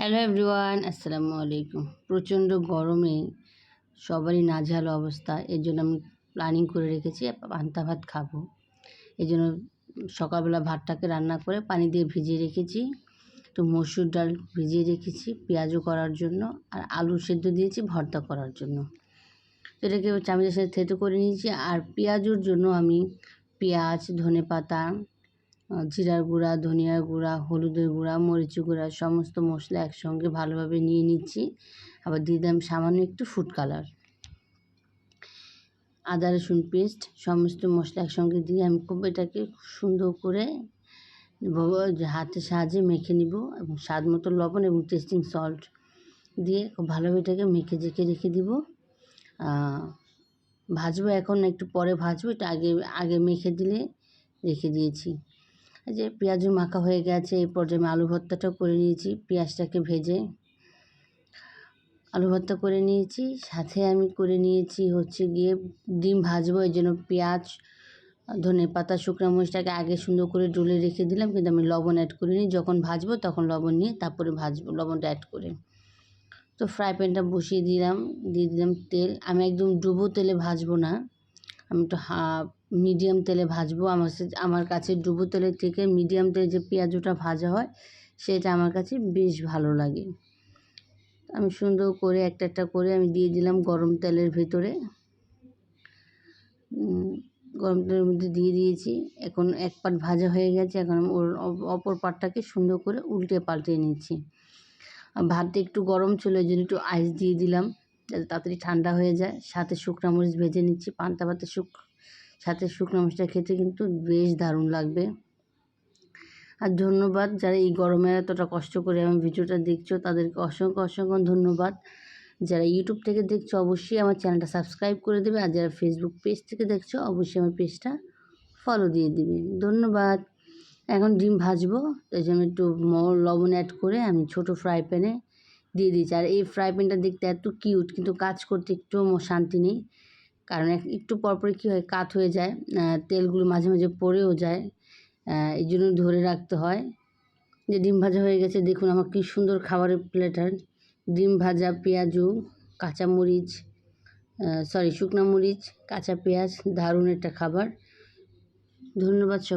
Hello everyone, আসসালামু আলাইকুম। প্রচণ্ড গরমে সবারই নাজেহাল অবস্থা, এর জন্য আমি প্ল্যানিং করে রেখেছি পান্তা ভাত খাব। এই জন্য সকালবেলা ভাতটাকে রান্না করে পানি দিয়ে ভিজিয়ে রেখেছি তো মসুর ডাল ভিজিয়ে রেখেছি, পেঁয়াজও করার জন্য, আর আলু সেদ্ধ দিয়েছি ভর্তা করার জন্য। তো এটাকে চামচের সাথে থেতো করে নিয়েছি, আর পেঁয়াজুর জন্য আমি পেঁয়াজ ধনে পাতা জিরার গুঁড়া, ধনিয়ার গুঁড়া, হলুদের গুঁড়া, মরিচের গুঁড়া, সমস্ত মশলা একসঙ্গে ভালোভাবে নিয়ে নিচ্ছি। আবার দিয়ে দিলাম সামান্য একটু ফুড কালার আদা, রসুন পেস্ট সমস্ত মশলা একসঙ্গে দিয়ে আমি খুব এটাকে সুন্দর করে হাতের সাহায্যে মেখে নিব এবং স্বাদ মতো লবণ এবং টেস্টিং সল্ট দিয়ে খুব ভালোভাবে এটাকে মেখে জেখে রেখে দিব। ভাজবো এখন, একটু পরে ভাজবো, এটা আগে আগে মেখে দিলে রেখে দিয়েছি। যে পেঁয়াজও মাখা হয়ে গেছে, এই পর্যায়ে আমি আলু ভর্তাটাও করে নিয়েছি, পেঁয়াজটাকে ভেজে আলু ভর্তা করে নিয়েছি। সাথে আমি করে নিয়েছি হচ্ছে গিয়ে ডিম ভাজবো, এই জন্য পেঁয়াজ, ধনে পাতা, শুকনো মরিচটাকে আগে সুন্দর করে ডলে রেখে দিলাম, কিন্তু আমি লবণ অ্যাড করিনি। যখন ভাজবো তখন লবণ নিয়ে তারপরে ভাজবো, লবণটা অ্যাড করে। তো ফ্রাই প্যানটা বসিয়ে দিলাম, দিয়ে দিলাম তেল। আমি একদম ডুবো তেলে ভাজবো না, আমি একটু হাফ মিডিয়াম তেলে ভাজবো। আমার আমার কাছে ডুবো তেলের থেকে মিডিয়াম তেলে যে পেঁয়াজটা ভাজা হয়, সেটা আমার কাছে বেশ ভালো লাগে। আমি সুন্দর করে একটা একটা করে আমি দিয়ে দিলাম গরম তেলের ভেতরে। গরম তেলের মধ্যে দিয়ে দিয়েছি। এখন এক পাট ভাজা হয়ে গেছে। এখন ওর, অপর পাটটাকে সুন্দর করে উল্টে পাল্টে নিচ্ছি। ভাতটা একটু গরম ছিল ওই জন্য একটু আইস দিয়ে দিলাম। যাতে তাড়াতাড়ি ঠান্ডা হয়ে যায়। সাথে শুকনো মরিচ ভেজে নিচ্ছি। পান্তা ভাতে শুক সাথে শুকনো মাছটা খেতে কিন্তু বেশ দারুণ লাগবে। আর ধন্যবাদ, যারা এই গরমে এতটা কষ্ট করে আমার ভিডিওটা দেখছ, তাদেরকে অসংখ্য অসংখ্য ধন্যবাদ। যারা ইউটিউব থেকে দেখছ, অবশ্যই আমার চ্যানেলটা সাবস্ক্রাইব করে দেবে, আর যারা ফেসবুক পেজ থেকে দেখছ, অবশ্যই আমার পেজটা ফলো দিয়ে দিবে। ধন্যবাদ। এখন ডিম ভাজবো তাই জন্য একটু লবণ অ্যাড করে আমি ছোট ফ্রাই প্যানে দিয়ে দিয়েছি। আর এই ফ্রাই প্যানটা দেখতে এত কিউট কিন্তু কাজ করতে একটু শান্তি নেই। কারণ একটু পরপরই কী হয়, কাত হয়ে যায় তেলগুলো মাঝে মাঝে পড়েও যায় এই জন্য ধরে রাখতে হয়। যে ডিম ভাজা হয়ে গেছে, দেখুন আমার কী সুন্দর খাবারের প্লেটার। ডিম ভাজা, পেঁয়াজু, কাঁচা মরিচ সরি শুকনো মরিচ, কাঁচা পেঁয়াজ, দারুণ একটা খাবার। ধন্যবাদ সব